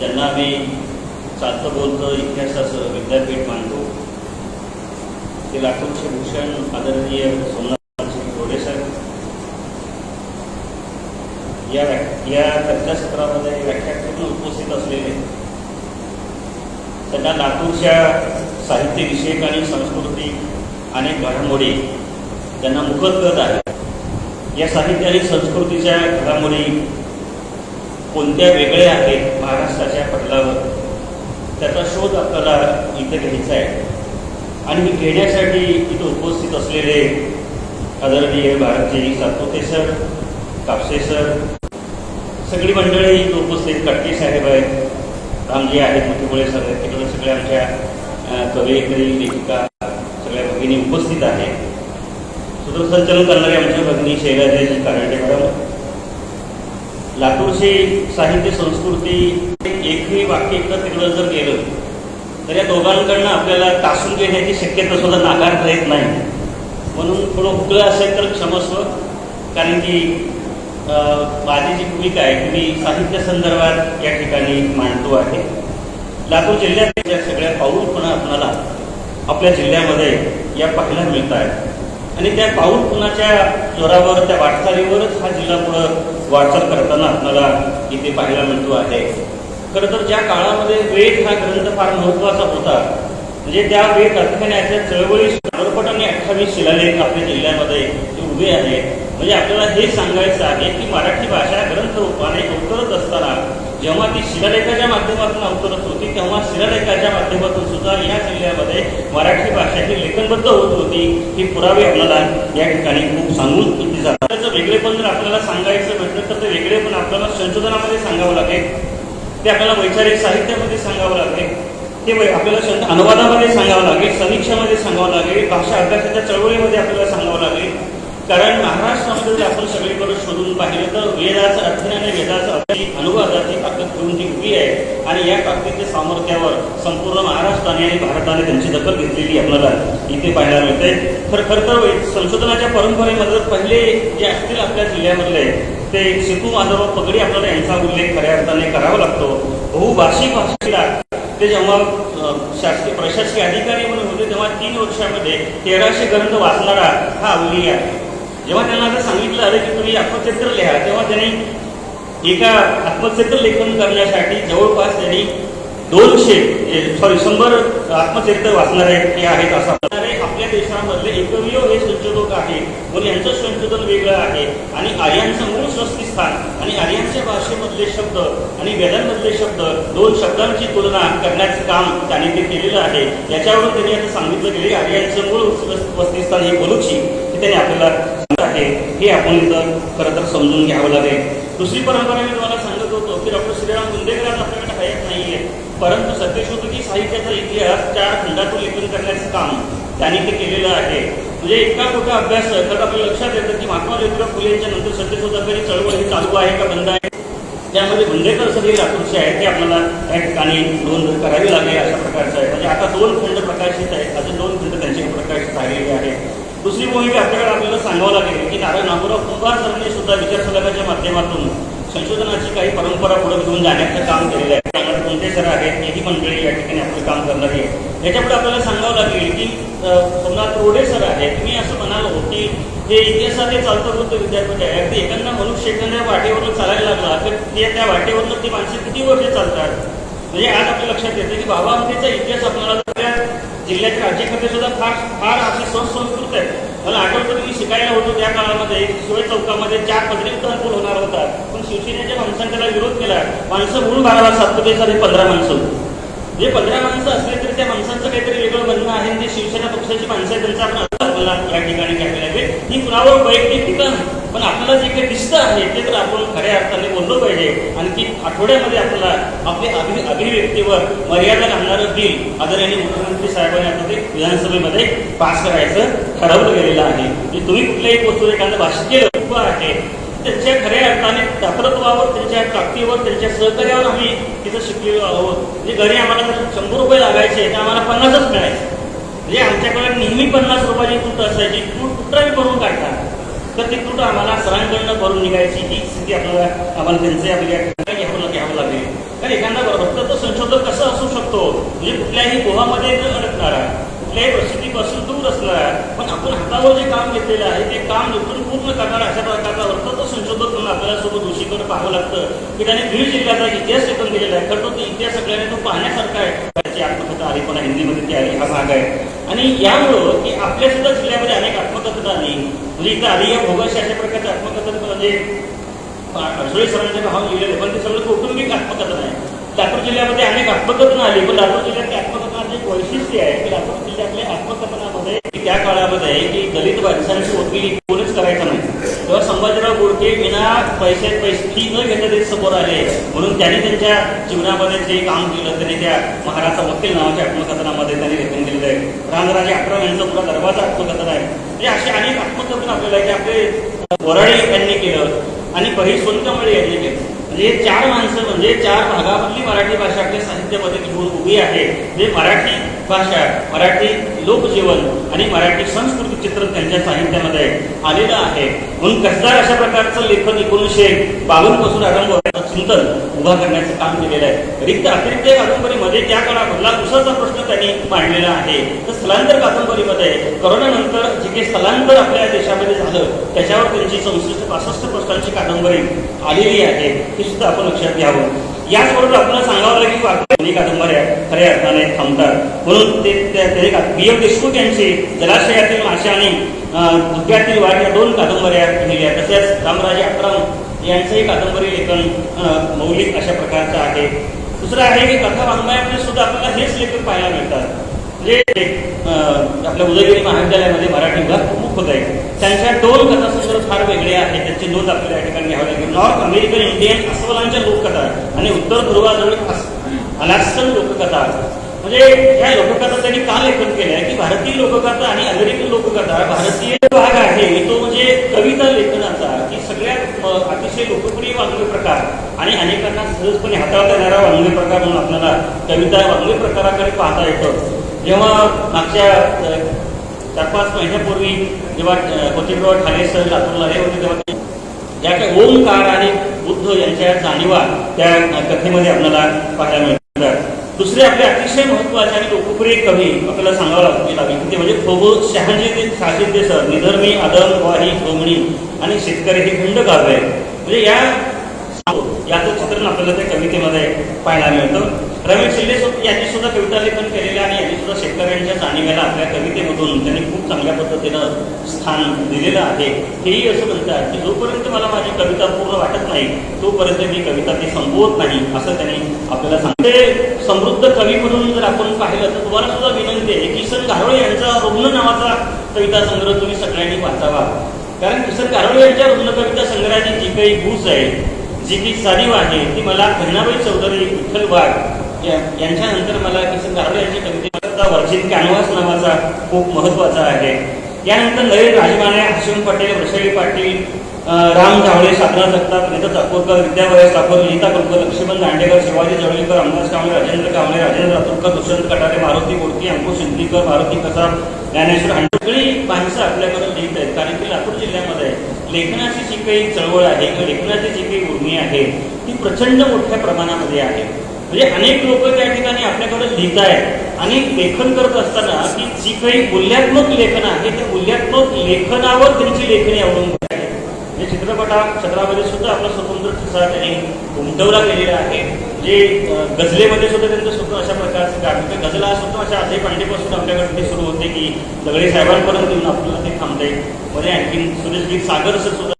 त्यांना आम्ही चालतं बोलतं इतिहासाचं विद्यापीठ मानतो ते लातूरचे भूषण आदरणीय सोमनाथजी गोडे साहेब. या व्या- या चर्चासत्रामध्ये व्याख्यान उपस्थित असलेले. त्यांना लातूरच्या साहित्यविषयक आणि सांस्कृतिक अनेक घडामोडी त्यांना मुखदगत आहे. या साहित्य आणि संस्कृतीच्या घडामोडी कोणत्या वेगळ्या आहेत? महाराष्ट्राच्या पटलावर. त्याचा शोध आपल्याला इथं घ्यायचा आहे. आणि घेण्यासाठी इथं उपस्थित असलेले आदरणीय भारतजी सातपुते सर कापसे सर सगळी मंडळी इथं उपस्थित कटके साहेब आहेत रामजी आहेत मोठेमुळे सर आहेत तिकडे सगळे आमच्या अं, कवयित्री लेखिका सगळ्या भगिनी उपस्थित आहेत. सूत्रसंचालन करणारे आमच्या भगिनी शैलाजाजी कारंडे मॅडम लातूरची साहित्य संस्कृती एकही वाक्य इकडं तिकडं जर गेलं तर या दोघांकडनं आपल्याला तासून घेण्याची शक्यता सुद्धा नाकारता येत नाही. म्हणून थोडं हुकलं असेल तर क्षमस्व कारण की माझी जी भूमिका आहे मी साहित्य संदर्भात या ठिकाणी मांडतो आहे. लातूर जिल्ह्यात ज्या सगळ्या पाऊलपणा आपल्याला आपल्या जिल्ह्यामध्ये या पाहायला मिळत आहेत आणि त्या पाऊलपणाच्या जोरावर त्या वाटचालीवरच हा जिल्हा पुढं वाटचाल करताना आपल्याला इथे पाहायला मिळतो आहे. खरं तर ज्या काळामध्ये वेद हा ग्रंथ फार महत्त्वाचा होता म्हणजे त्या वेद ग्रंथाण्याच्या चळवळी समर्पट आणि अठ्ठावीस शिलालेख आपल्या जिल्ह्यामध्ये उभे आहेत म्हणजे आपल्याला हे सांगायचं आहे की मराठी भाषा ग्रंथ रूपाने अवतरत असताना जेव्हा ती शिलालेखाच्या माध्यमातून अवतरत होती तेव्हा शिलालेखाच्या माध्यमातून सुद्धा या जिल्ह्यामध्ये मराठी भाषेची लेखनबद्ध होत होती हे पुरावे आपल्याला या ठिकाणी खूप सांगून किती जातात. त्याचं वेगळेपण जर आपल्याला सांगायचं भेटलं तर ते वेगळेपण आपल्याला संशोधनामध्ये सांगावं लागेल. ते आपल्याला वैचारिक साहित्यामध्ये सांगावं लागेल. ते आपल्याला अनुवादामध्ये सांगावं लागेल समीक्षामध्ये सांगावं लागेल भाषा अभ्यासाच्या चळवळीमध्ये आपल्याला सांगावं लागेल. कारण महाराष्ट्रामध्ये जर आपण सगळीकडे शोधून पाहिलं तर वेदाचं अध्ययन आणि वेदाचं अनुवादाची ताकद घेऊन जी उभी आहे आणि या ताकदीच्या सामर्थ्यावर संपूर्ण महाराष्ट्राने आणि भारताने त्यांची दखल घेतलेली आपल्याला इथे पाहायला मिळते. तर खरं तर संशोधनाच्या परंपरेमध्ये पहिले जे असतील आपल्या जिल्ह्यामधले ते सेतू माधव पगडी आपल्याला यांचा उल्लेख खऱ्या अर्थाने करावा लागतो. बहुभाषिक भाषेला ते जेव्हा शासकीय प्रशासकीय अधिकारी म्हणून होते तेव्हा तीन वर्षामध्ये तेराशे ग्रंथ वाचणारा हा अवली आहे. जेव्हा त्यांना आता सांगितलं अरे की तुम्ही आत्मचरित्र लिहा तेव्हा त्यांनी एका आत्मचरित्र लेखन करण्यासाठी जवळपास त्यांनी दोनशे सॉरी शंभर आत्मचरित्र वाचणारे हे आहेत असं आपल्या देशामधले एकमेव हे संशोधक आहे म्हणून यांचं संशोधन वेगळं आहे. आणि आर्यांचं मूळ स्वस्तिस्थान आणि आर्यांच्या भाषेमधले शब्द आणि वेदांमधले शब्द दोन शब्दांची तुलना करण्याचं काम त्यांनी ते केलेलं आहे. याच्यावरून त्यांनी आता सांगितलं गेले आर्यांचं मूळ स्वस- वस्तिस्थान हे बोलूची हे त्यांनी आपल्याला आहे हे आपण इथं खरं तर समजून घ्यावं लागेल. दुसरी परंपरा मी तुम्हाला सांगत होतो की डॉक्टर श्रीराम गुंदेकर आपल्याकडे हयात नाही आहे परंतु सत्यशोधकी साहित्याचा इतिहास चार खंडातून लेखन करण्याचं काम त्यांनी ते केलेलं आहे. म्हणजे इतका मोठा अभ्यास तर आपल्या लक्षात येतं की महात्मा ज्योतिराव फुले यांच्या नंतर सत्यशोधकाची चळवळ ही चालू आहे का बंद आहे? त्यामध्ये गुंडेकर सगळे लातूरचे आहेत ते आपल्याला त्या ठिकाणी नोंद करावी लागेल अशा प्रकारचं आहे. म्हणजे आता दोन खंड प्रकाशित आहेत अजून दोन खंड त्यांचे प्रकाशित झालेले आहेत. दुसरी भूमिका आपल्याकडे आपल्याला सांगावं लागेल की नारायण नागोराव कुंभार सरांनी सुद्धा विचार संघाच्या माध्यमातून संशोधनाची काही परंपरा पुढे घेऊन जाण्याचं काम केलेलं आहे. त्यामुळे कोणते सर आहेत हेही मंडळी या ठिकाणी आपलं काम करणार आहे याच्यापुढे आपल्याला सांगावं लागेल की अं, सोमनाथ रोडे सर आहेत. मी असं म्हणालो की हे इतिहासात हे चालतं होतं विद्यापीठ आहे अगदी एकांना मनुष्य एखाद्या वाटेवरून चालायला लागला तर ते त्या वाटेवरनं ती माणसं किती वर्ष चालतात? म्हणजे आज आपल्या लक्षात येते की बाबा आमचा इतिहास आपल्याला जिल्ह्याच्या राज्यामध्ये सुद्धा फार फार अशी संस्कृत आहे मला आठवतं मी शिकायला होतो त्या काळामध्ये शिवाय चौकामध्ये चार पदरी पूल होणार होता पण शिवसेनेच्या माणसांनी त्याला विरोध केला माणसं म्हणून बाराला सातपुते सारे पंधरा माणसं. जे पंधरा माणसं असले तरी त्या माणसांचं काहीतरी वेगळं म्हणणं आहे जे शिवसेना पक्षाची माणसं आहे त्यांचा आपण आपल्याला या ठिकाणी घ्यावी लागेल ही कुणावर वैयक्तिक टीका नाही. पण आपल्याला जे काही दिसतं आहे ते तर आपण खऱ्या अर्थाने बोललो पाहिजे. आणि आठवड्यामध्ये आपल्याला आपल्या अभि अभिव्यक्तीवर मर्यादा घालणारं बिल आदरणीय मुख्यमंत्री साहेबांनी आता ते विधानसभेमध्ये पास करायचं ठरवलं गेलेलं आहे. की तुम्ही कुठल्याही गोष्टीवर एखादं भाषण केलं उभं आहे त्यांच्या खऱ्या अर्थाने दातृत्वावर त्यांच्या ताकदीवर त्यांच्या सहकार्यावर आम्ही तिथं शिकलेलो आहोत. म्हणजे घरी आम्हाला शंभर रुपये लागायचे तर आम्हाला पन्नासच मिळायचे. म्हणजे आमच्याकडे नेहमी पन्नास रुपयाची तूट असायची तूट कुठलाही भरून काढतात तर ती तूट आम्हाला सरांकडनं भरून निघायची ही स्थिती आपल्याला आम्हाला त्यांचे आपल्या घ्यावं घ्यावं लागेल. कारण एखादा बरोबर तर तो संशोधक कसं असू शकतो? म्हणजे कुठल्याही गोहामध्ये न अडकणारा कुठल्याही परिस्थितीपासून दूर असणारा पण आपण हातावर जे काम घेतलेलं आहे ते काम लुटून पूर्ण करणारा अशा प्रकारचा अर्थात संशोधक म्हणून आपल्याला सोबत ऋषीकडे पाहावं लागतं. की त्याने बीड जिल्ह्याचा इतिहास लेखन केलेला आहे खरं तर तो इतिहास सगळ्यांनी तो पाहण्यासारखा आहे. आत्मकथा आली पुन्हा हिंदीमध्ये ती आली हा भाग आहे. आणि यामुळं की आपल्या सुद्धा जिल्ह्यामध्ये अनेक आत्मकथा आली म्हणजे इथं आली या भोगाशी अशा प्रकारचे आत्मकथन म्हणजे अडसोळी सरांच्या भाव लिहिलेले पण ते सगळं कौटुंबिक आत्मकथन आहे लातूर जिल्ह्यामध्ये अनेक आत्मकथनं आली पण लातूर जिल्ह्यातल्या आत्मकथनाचे एक वैशिष्ट्य आहे की लातूर जिल्ह्यातल्या आत्मकथनामध्ये त्या काळामध्ये की दलित माणसांची वकिली कोणीच करायचं नाही. तेव्हा संभाजीराव गोडके विना पैसे पैसे फी न घेता ते समोर आले. म्हणून त्यांनी त्यांच्या जीवनामध्ये जे काम केलं त्यांनी त्या महाराजा वकील नावाच्या आत्मकथनामध्ये त्यांनी लेखन केलेलं आहे. रामराजे अठरा यांचं पुरा दरवाजा आत्मकथन आहे. म्हणजे असे अनेक आत्मकथन आपल्याला की आपले वराळे यांनी केलं आणि बही सोनकमळे यांनी केलं. म्हणजे चार माणसं म्हणजे चार भागामधली मराठी भाषा आपल्या साहित्यामध्ये घेऊन उभी आहे. जे मराठी भाषा मराठी लोकजीवन आणि मराठी संस्कृती चित्र त्यांच्या साहित्यामध्ये आलेलं आहे. म्हणून कसदार अशा प्रकारचं लेखन एकोणीसशे बावन्नपासून आरंभ चिंतन उभा करण्याचं काम केलेलं आहे. रिक्त अतिरिक्त कादंबरीमध्ये त्या काळामधला दुसराचा प्रश्न त्यांनी मांडलेला आहे. तर स्थलांतर कादंबरीमध्ये करोनानंतर जे काही स्थलांतर आपल्या देशामध्ये झालं त्याच्यावर त्यांची चौसष्ट पासष्ट प्रश्नांची कादंबरी आलेली आहे. ही सुद्धा आपण लक्षात घ्यावं. याचबरोबर आपल्याला सांगावं लागेल की वाक्य कादंबऱ्या खऱ्या अर्थाने थांबतात म्हणून ते बी एफ देशमुख यांचे जलाशयातील माशा आणि अं, धुक्यातील वाट या दोन कादंबऱ्या लिहिल्या. तसेच रामराजे अक्रम यांचंही कादंबरी लेखन मौलिक अशा प्रकारचं आहे. दुसरं आहे की कथा वाङ्मयामध्ये सुद्धा आपल्याला हेच लेखक पाहायला मिळतात. जे आपल्या उदयगिरी महाविद्यालयामध्ये मराठी विभाग प्रमुख होत आहे. त्यांच्या डोल कथा सुद्धा फार वेगळे आहेत. त्याची नोंद आपल्याला या ठिकाणी घ्यावी लागेल. नॉर्थ अमेरिकन इंडियन अस्वलांच्या लोककथा आणि उत्तर पूर्वाजवळ अलास्कन लोककथा. म्हणजे या लोककथा त्यांनी का लेखन केलं आहे की भारतीय लोककथा आणि अमेरिकन लोककथा भारतीय भाग आहे तो म्हणजे कविता लेखनाचा की सगळ्यात अतिशय लोकप्रिय वाङ्मय प्रकार आणि अनेकांना सहजपणे हाताळता येणारा वाङ्मय प्रकार म्हणून आपल्याला कविता वाङ्मय प्रकाराकडे पाहता येतं. जेव्हा मागच्या चार पाच महिन्यापूर्वी जेव्हा कोचिंगराव ठाणे सर लातूरला आले होते तेव्हा ते- या काही ओंकार आणि बुद्ध यांच्या जाणीवा त्या कथेमध्ये आपल्याला पाहायला मिळतात. दुसरे आपले अतिशय महत्त्वाचे आणि लोकप्रिय कवी आपल्याला सांगावं लागतो म्हणजे लागेल ते म्हणजे खोबो शहाजी शाहिद सर निधर्मी आदम वारी सोमणी आणि शेतकरी हे खंड काव्य आहे म्हणजे या याचं चित्रण आपल्याला त्या कवितेमध्ये पाहायला मिळतं. रमेश शिंदे यांनी सुद्धा कविता लेखन केलेलं आणि यांनी सुद्धा शेतकऱ्यांच्या जाणीव्याला आपल्या कवितेमधून त्यांनी खूप चांगल्या पद्धतीनं स्थान दिलेलं आहे. हेही असं म्हणतात की जोपर्यंत मला माझी कविता पूर्ण वाटत नाही तोपर्यंत मी कविता ती संपवत नाही असं त्यांनी आपल्याला सांगते. समृद्ध कवी म्हणून जर आपण पाहिलं तर तुम्हाला सुद्धा विनंती आहे किसन घारोळे यांचा रुग्ण नावाचा कविता संग्रह तुम्ही सगळ्यांनी वाचावा. कारण किसन घारोळे यांच्या रुग्ण कविता संग्रहाची जी काही गूज आहे जी की जाणीव आहे ती मला बहिणाबाई चौधरी विठ्ठल वाघ यांच्यानंतर मला किसन गारवे यांच्या कवितेचा वर्जित कॅनव्हास नावाचा खूप महत्त्वाचा आहे. यानंतर नवीन राजमाने हसन पटेल वृषाली पाटील राम जावळे साधना जगताप नीता चाकोरकर विद्यावय ठाकूर नीता कुलकर लक्ष्मण दांडेकर शिवाजी जवळीकर अंबादास कांबळे राजेंद्र कांबळे राजेंद्र रातुरकर दुष्यंत कटारे मारुती बोडके अंकुश शिंदीकर मारुती कसाब ज्ञानेश्वर हांडे सगळी माणसं आपल्याकडून लिहित आहेत. कारण की लेखनाची जी काही चळवळ आहे किंवा लेखनाची जी काही उर्मी आहे ती प्रचंड मोठ्या प्रमाणामध्ये आहे. म्हणजे अनेक लोक त्या ठिकाणी आपल्याकडे लिहित आहेत आणि लेखन करत असताना की जी काही मूल्यात्मक लेखन आहे त्या मूल्यात्मक लेखनावर त्यांची लेखणी अवलंबून म्हणजे चित्रपटा क्षेत्रामध्ये सुद्धा आपला स्वतंत्र ठसा त्यांनी उमटवला गेलेला आहे. जे गजलेमध्ये गझलेमध्ये सुद्धा त्यांचं स्वतः अशा प्रकारचं कारण गझला हा सुद्धा अशा अजय पांडेपासून आपल्याकडे ते सुरू होते की दगडे साहेबांपर्यंत येऊन आपल्याला ते थांबते मध्ये आणखी सुरेश गीत सागर सुद्धा